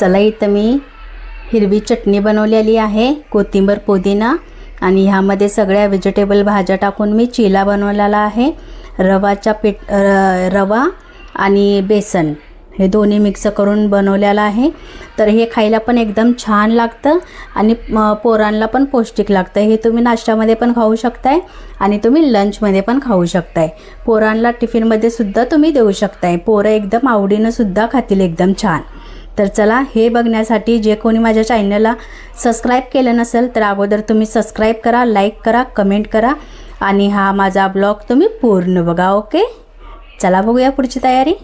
चला इथं मी हिरवी चटणी बनवलेली आहे कोथिंबर पुदिना आणि ह्यामध्ये सगळ्या व्हेजिटेबल भाज्या टाकून मी चिला बनवलेला आहे रवाच्या पीठ र- रवा आणि बेसन. हे दोन्ही मिक्स करून बनवलेलं आहे. तर हे खायला पण एकदम छान लागतं आणि पोरांना पण पौष्टिक लागतं. हे तुम्ही नाश्त्यामध्ये पण खाऊ शकताय आणि तुम्ही लंचमध्ये पण खाऊ शकताय. पोरांना टिफिनमध्ये सुद्धा तुम्ही देऊ शकताय. पोरं एकदम आवडीनं सुद्धा खातील एकदम छान. तर चला हे बघण्यासाठी जे कोणी माझ्या चॅनलला सबस्क्राईब केलं नसेल तर अगोदर तुम्ही सबस्क्राईब करा लाईक करा कमेंट करा. आणि हा माझा ब्लॉग तुम्ही पूर्ण बघा ओके चला बघूया पुढची तयारी.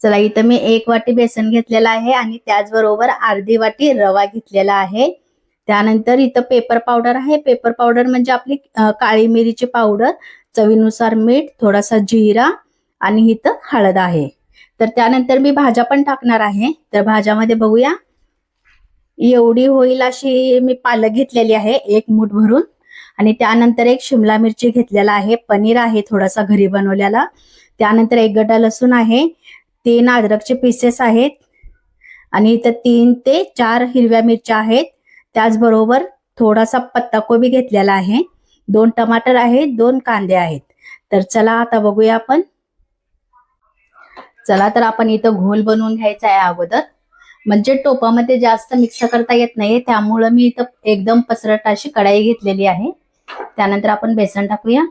चला इथं मी एक वाटी बेसन घेतलेला आहे आणि त्याचबरोबर अर्धी वाटी रवा घेतलेला आहे. त्यानंतर इथं पेपर पावडर आहे. पेपर पावडर म्हणजे आपली काळी मिरीची पावडर चवीनुसार मीठ थोडासा जिरा आणि इथं हळद आहे. तर त्यानंतर मी भाज्या पण टाकणार आहे. तर भाज्यामध्ये बघूया. एवढी होईल अशी मी पालक घेतलेली आहे एक मूठ भरून. आणि त्यानंतर एक शिमला मिरची घेतलेला आहे. पनीर आहे थोडासा घरी बनवलेला. त्यानंतर एक गड्डा लसूण आहे. तीन अद्रकचे पीसेस आहेत. आणि इथं तीन ते चार हिरव्या मिरच्या आहेत. त्याचबरोबर थोडासा पत्ताकोबी घेतलेला आहे. दोन टमाटर आहेत दोन कांदे आहेत. तर चला आता बघूया आपण. चला तर आपण इथं घोल बनवून घ्यायचा आहे अगोदर. म्हणजे टोपामध्ये जास्त मिक्स करता येत नाही त्यामुळं मी इथं एकदम पसरट अशी कढाई घेतलेली आहे. त्यानंतर आपण बेसन टाकूया.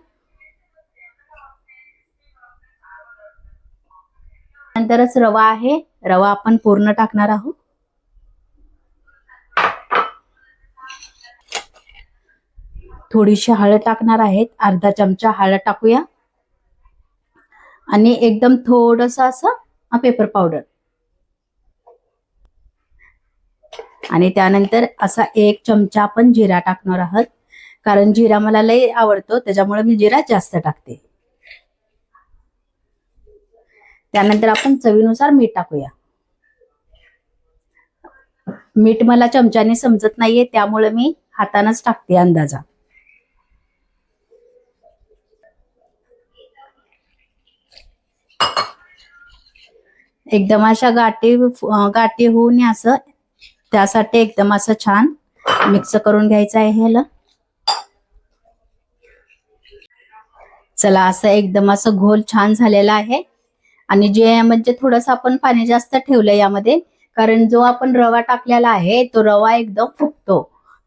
नंतरच रवा आहे रवा आपण पूर्ण टाकणार आहोत. थोडीशी हळद टाकणार आहेत अर्धा चमचा हळद टाकूया. आणि एकदम थोडस असं पेपर पावडर आणि त्यानंतर असा एक चमचा आपण जिरा टाकणार आहोत. कारण जिरा मला लय आवडतो त्याच्यामुळे मी जिरा जास्त टाकते. त्यानंतर आपण चवीनुसार मीठ टाकूया. मीठ मला चमच्याने समजत नाहीये त्यामुळे मी हातानच टाकते अंदाजा. एकदम अशा गाठी गाठी होऊन असं. त्यासाठी एकदम असं छान मिक्स करून घ्यायचं आहे ह्याला. चला असं एकदम असं घोल छान झालेला आहे. आणि जे म्हणजे थोडस आपण पाणी जास्त ठेवलं यामध्ये कारण जो आपण रवा टाकलेला आहे तो रवा एकदम फुगतो.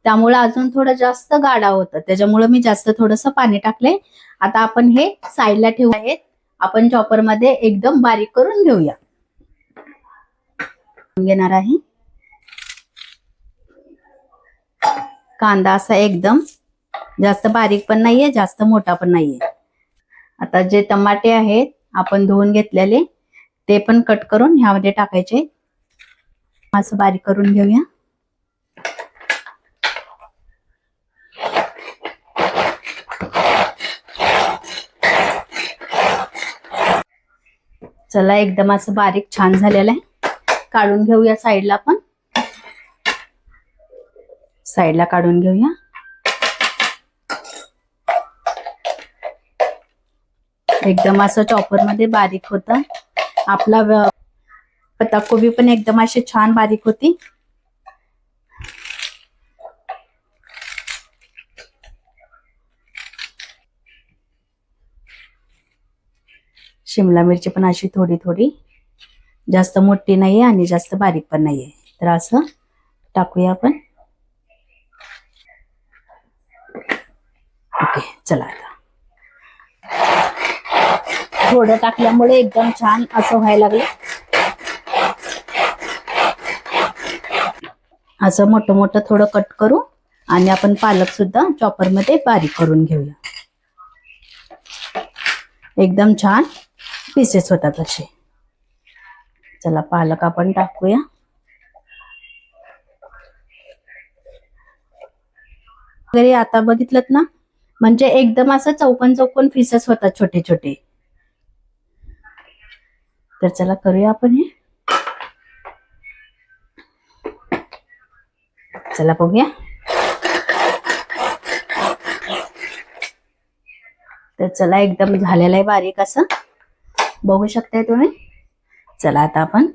त्यामुळे अजून थोडं जास्त गाडा होतं. त्याच्यामुळे मी जास्त थोडस पाणी टाकले आता आपण हे साईडला ठेवू आहेत. आपण चॉपरमध्ये एकदम बारीक करून घेऊया. घेणार आहे. कांदा असा एकदम जास्त बारीक पण नाहीये जास्त मोठा पण नाहीये. आता जे टमाटे आहेत आपण धुवून घेतलेले ते पण कट करून ह्यामध्ये टाकायचे. असं बारीक करून घेऊया. चला एकदम असं बारीक छान झालेलं आहे. काढून घेऊया साईडला पण. साईडला काढून घेऊया. एकदम असं चॉपरमध्ये बारीक होत. आपला पत्ताकोबी पण एकदम अशी छान बारीक होती. शिमला मिरची पण अशी थोडी थोडी. जास्त मोठी नाहीये आणि जास्त बारीक पण नाहीये. तर असं टाकूया आपण. ओके चला आता. थोडं टाकल्यामुळे एकदम छान असं व्हायला लागलं. असं मोठं मोठं थोडं कट करू आणि आपण पालक सुद्धा चॉपरमध्ये बारीक करून घेऊया. एकदम छान पीसेस होतात असे. चला पालक आपण टाकूया. वगैरे आता बघितलं ना? म्हणजे एकदम असं चौकन चौकन पीसेस होतात छोटे छोटे तर चला करूया आपण हे. चला बघूया. तर चला एकदम झालेलं आहे बारीक असं. बघू शकताय तुम्ही? चला आता आपण.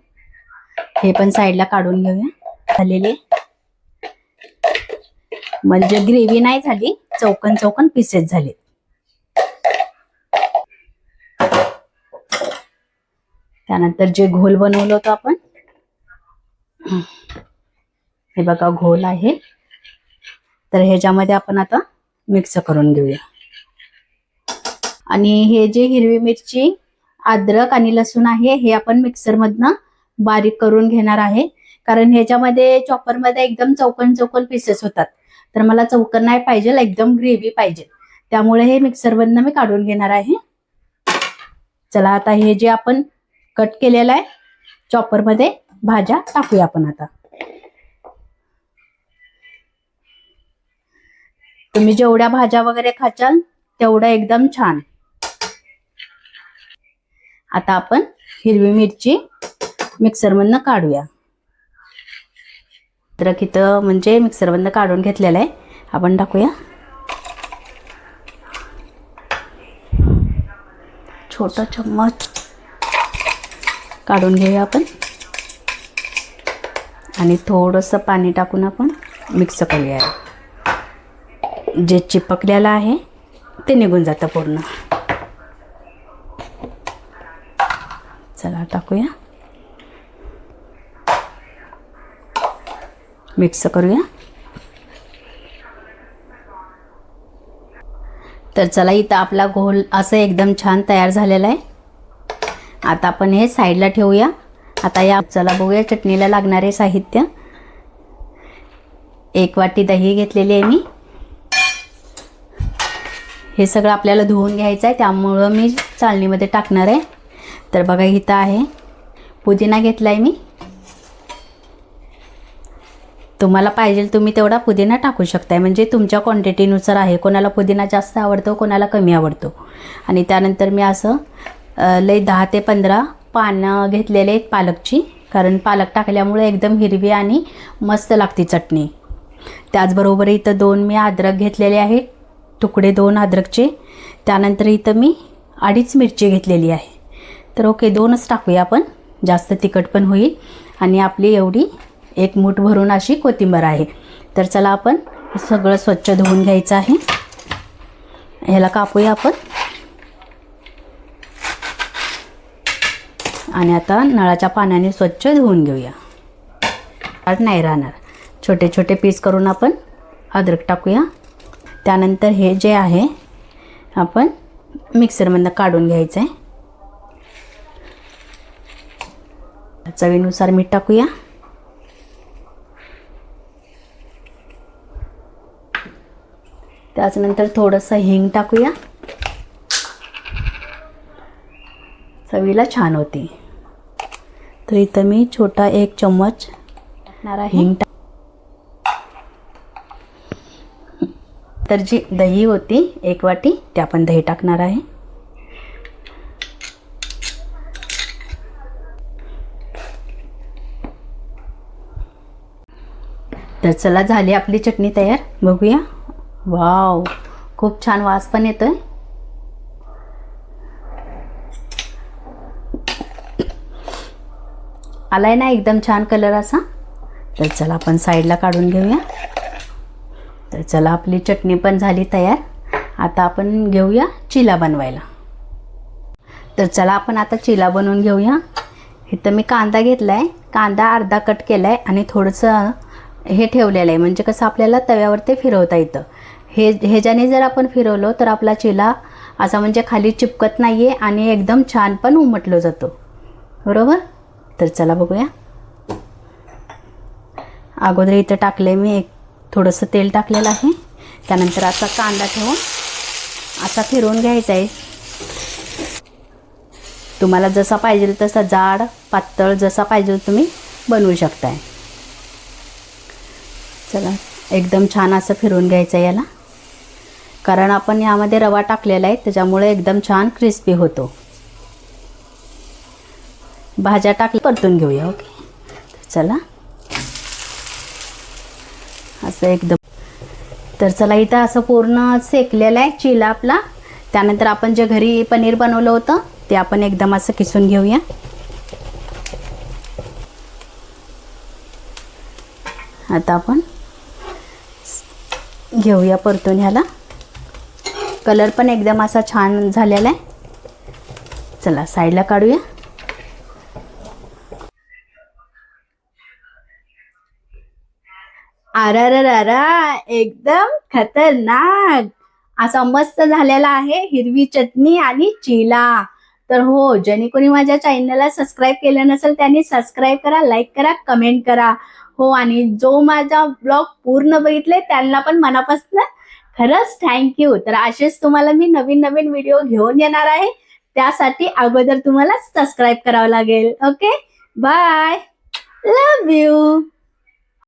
हे पण साईडला काढून घेऊया. झालेले म्हणजे ग्रेव्ही नाही झाली चौकन चौकन पीसेस झाले. त्यानंतर जे घोल बनवलं होतं आपण. हे बघा घोल आहे. तर ह्याच्यामध्ये आपण आता मिक्स करून घेऊया. आणि हे जे हिरवी मिरची अद्रक आणि लसूण आहे हे आपण मिक्सरमधनं बारीक करून घेणार आहे. कारण ह्याच्यामध्ये चॉपरमध्ये एकदम चौकन चौकन पीसेस होतात. तर मला चौकन नाही पाहिजे एकदम ग्रेव्ही पाहिजे. त्यामुळे हे मिक्सरमधनं मी काढून घेणार आहे. चला आता हे जे आपण कट केलेलं आहे चॉपरमध्ये भाज्या टाकूया आपण आता. तुम्ही जेवढ्या भाज्या वगैरे खाचाल तेवढं एकदम छान. आता आपण हिरवी मिरची मिक्सरमधनं काढूया. अद्रक इथं म्हणजे मिक्सरमधनं काढून घेतलेलं आहे. आपण टाकूया. छोटा चम्मच काढून घेऊया आपण. आणि थोडंसं पाणी टाकून आपण मिक्स करूया. जे चिपकलेलं आहे ते निघून जातं पूर्ण. चला टाकूया. मिक्स करूया. तर चला इथं आपला घोल असं एकदम छान तयार झालेला आहे. आता आपण हे साईडला ठेवूया. आता या चला बघूया चटणीला लागणारे साहित्य. एक वाटी दही घेतलेली आहे मी. हे सगळं आपल्याला धुवून घ्यायचं आहे त्यामुळं मी चालणीमध्ये टाकणार आहे. तर बघा इथं आहे. पुदिना घेतला आहे मी. तुम्हाला पाहिजे तुम्ही तेवढा पुदिना टाकू शकताय. म्हणजे तुमच्या क्वांटिटीनुसार आहे. कोणाला पुदिना जास्त आवडतो कोणाला कमी आवडतो. आणि त्यानंतर मी असं लई दहा ते पंधरा पानं घेतलेले आहेत पालकची. कारण पालक टाकल्यामुळे एकदम हिरवी आणि मस्त लागते चटणी. त्याचबरोबर इथं दोन मी अद्रक घेतलेले आहेत. तुकडे दोन अद्रकचे. त्यानंतर इथं मी अडीच मिरची घेतलेली आहे. तर ओके दोनच टाकूया आपण. जास्त तिखट पण होईल. आणि आपली एवढी एक मूठ भरून अशी कोथिंबीर आहे. तर चला आपण सगळं स्वच्छ धुवून घ्यायचं आहे. ह्याला कापूया आपण. आणि आता नळाच्या पाण्याने स्वच्छ धुवून घेऊया. आड नाही राहणार. छोटे छोटे पीस करून आपण अद्रक टाकूया. त्यानंतर हे जे आहे आपण मिक्सरमधनं काढून घ्यायचं आहे चवीनुसार मीठ टाकूया. त्याच्यानंतर थोडंसं हिंग टाकूया. चवीला छान होती. तर इथं मी छोटा एक चम्मच टाकणार आहे. हिंग टाक तर जी दही होती एक वाटी ते आपण दही टाकणार आहे. तर चला झाली आपली चटणी तयार. बघूया. वाव खूप छान वास पण येतोय. आलाय ना एकदम छान कलर असा? तर चला आपण साईडला काढून घेऊया. तर चला आपली चटणी पण झाली तयार. आता आपण घेऊया चिला बनवायला. तर चला आपण आता चिला बनवून घेऊया. इथं मी कांदा घेतला आहे कांदा अर्धा कट केला आहे आणि थोडंसं हे ठेवलेलं आहे. म्हणजे कसं आपल्याला तव्यावर ते फिरवता येतं. हे ह्याच्याने जर आपण फिरवलं तर आपला चिला असा म्हणजे खाली चिपकत नाही आहे आणि एकदम छान पण उमटलो जातो. बरोबर? तर चला बघूया. अगोदर इथं टाकले मी एक थोडंसं तेल टाकलेलं आहे. त्यानंतर असा कांदा ठेवून असा फिरवून घ्यायचा आहे. तुम्हाला जसा पाहिजे तसा जाड पातळ जसा पाहिजे तुम्ही बनवू शकताय. चला एकदम छान असं फिरवून घ्यायचं याला. कारण आपण यामध्ये रवा टाकलेला आहे त्याच्यामुळे एकदम छान क्रिस्पी होतो. भाज्या टाकल्या परतून घेऊया ओके चला. असं एकदम. तर चला इथं असं पूर्ण सेकलेलं आहे चिला आपला. त्यानंतर आपण जे घरी पनीर बनवलं होतं ते आपण एकदम असं किसून घेऊया. आता आपण घेऊया परतून ह्याला. कलर पण एकदम असा छान झालेला आहे. चला साईडला काढूया. अरा एकदम खतरनाक. असा मस्त झालेला आहे हिरवी चटणी आणि चिला. तर हो ज्यांनी कोणी माझ्या चॅनलला सबस्क्राईब केलं नसेल त्यांनी सबस्क्राईब करा लाईक करा कमेंट करा. हो आणि जो माझा ब्लॉग पूर्ण बघितले त्यांना पण मनापासून खरंच थँक्यू तर असेच तुम्हाला मी नवीन नवीन व्हिडिओ घेऊन येणार आहे. त्यासाठी अगोदर तुम्हाला सबस्क्राईब करावं लागेल. Okay bye love you